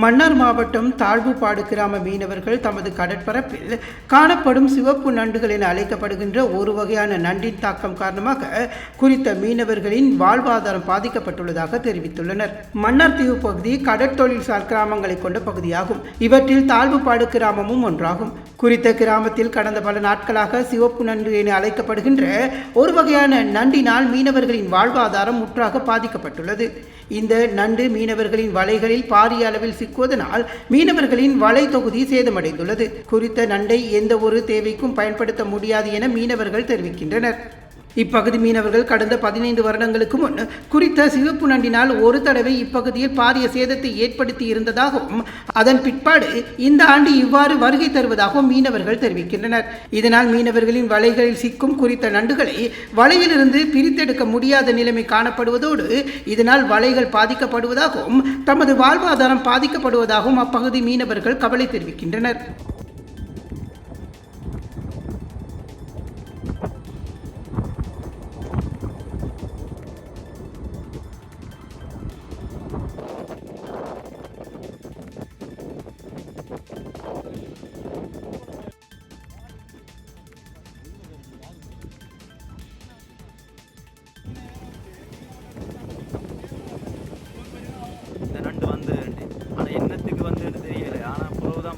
மன்னார் மாவட்டம் தாழ்வுபாடு கிராம மீனவர்கள் தமது கடற்பரப்பில் காணப்படும் சிவப்பு நண்டுகள் என அழைக்கப்படுகின்ற ஒரு வகையான நண்டின் தாக்கம் காரணமாக குறித்த மீனவர்களின் வாழ்வாதாரம் பாதிக்கப்பட்டுள்ளதாக தெரிவித்துள்ளனர். மன்னார் தீவு பகுதி கடற்தொழில்சார் கிராமங்களை கொண்ட பகுதியாகும். இவற்றில் தாழ்வுபாடு கிராமமும் ஒன்றாகும். குறித்த கிராமத்தில் கடந்த பல நாட்களாக சிவப்பு நண்டு என அழைக்கப்படுகின்ற ஒரு வகையான நண்டினால் மீனவர்களின் வாழ்வாதாரம் முற்றாக பாதிக்கப்பட்டுள்ளது. இந்த நண்டு மீனவர்களின் வலைகளில் பாரிய அளவில் சிக்குவதனால் மீனவர்களின் வலை தொகுதி சேதமடைந்துள்ளது. குறித்த நண்டை எந்த ஒரு தேவைக்கும் பயன்படுத்த முடியாது என மீனவர்கள் தெரிவிக்கின்றனர். இப்பகுதி மீனவர்கள் கடந்த பதினைந்து வருடங்களுக்கு முன் குறித்த சிவப்பு நண்டினால் ஒரு தடவை இப்பகுதியில் பாரிய சேதத்தை ஏற்படுத்தி இருந்ததாகவும் அதன் பிற்பாடு இந்த ஆண்டு இவ்வாறு வருகை தருவதாகவும் மீனவர்கள் தெரிவிக்கின்றனர். இதனால் மீனவர்களின் வலைகளில் சிக்கும் குறித்த நண்டுகளை வலையிலிருந்து பிரித்தெடுக்க முடியாத நிலைமை காணப்படுவதோடு இதனால் வலைகள் பாதிக்கப்படுவதாகவும் தமது வாழ்வாதாரம் பாதிக்கப்படுவதாகவும் அப்பகுதி மீனவர்கள் கவலை தெரிவிக்கின்றனர்.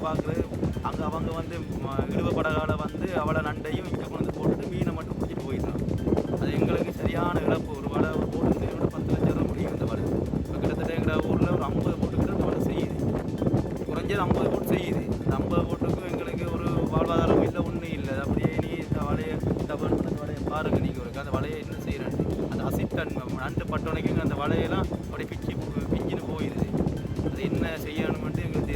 பார்க்குறது. அங்கே அவங்க வந்து இழுவ படகால வந்து அவளை நண்டையும் இங்கே கொண்டு போட்டுட்டு மீனை மட்டும் பிடிச்சிட்டு போயிட்டான் அது எங்களுக்கு சரியான இழப்பு. ஒரு வலை போட்டு விட பத்து லட்சம் தான் முடியும் இந்த வலை இப்போ கிட்டத்தட்ட எங்கள் ஊரில் ஒரு ஐம்பது போட்டுக்கு தான் வலை செய்யுது. குறைஞ்சது ஐம்பது போட்டு செய்யுது. அந்த ஐம்பது போட்டுக்கும் எங்களுக்கு ஒரு வாழ்வாதாரம் இல்லை ஒன்றும் இல்லை. அப்படியே நீ இந்த வலையை டபுள் அந்த வலையை பாருங்கள் நீங்கள் ஒரு அந்த வலையை என்ன செய்கிறேன் அந்த அசிட்டன் நண்டு பட்டோனைக்கு அந்த வலையெல்லாம் அப்படியே பிச்சு பிஞ்சின்னு போயிடுது. அது என்ன செய்யணும்ட்டு எங்களுக்கு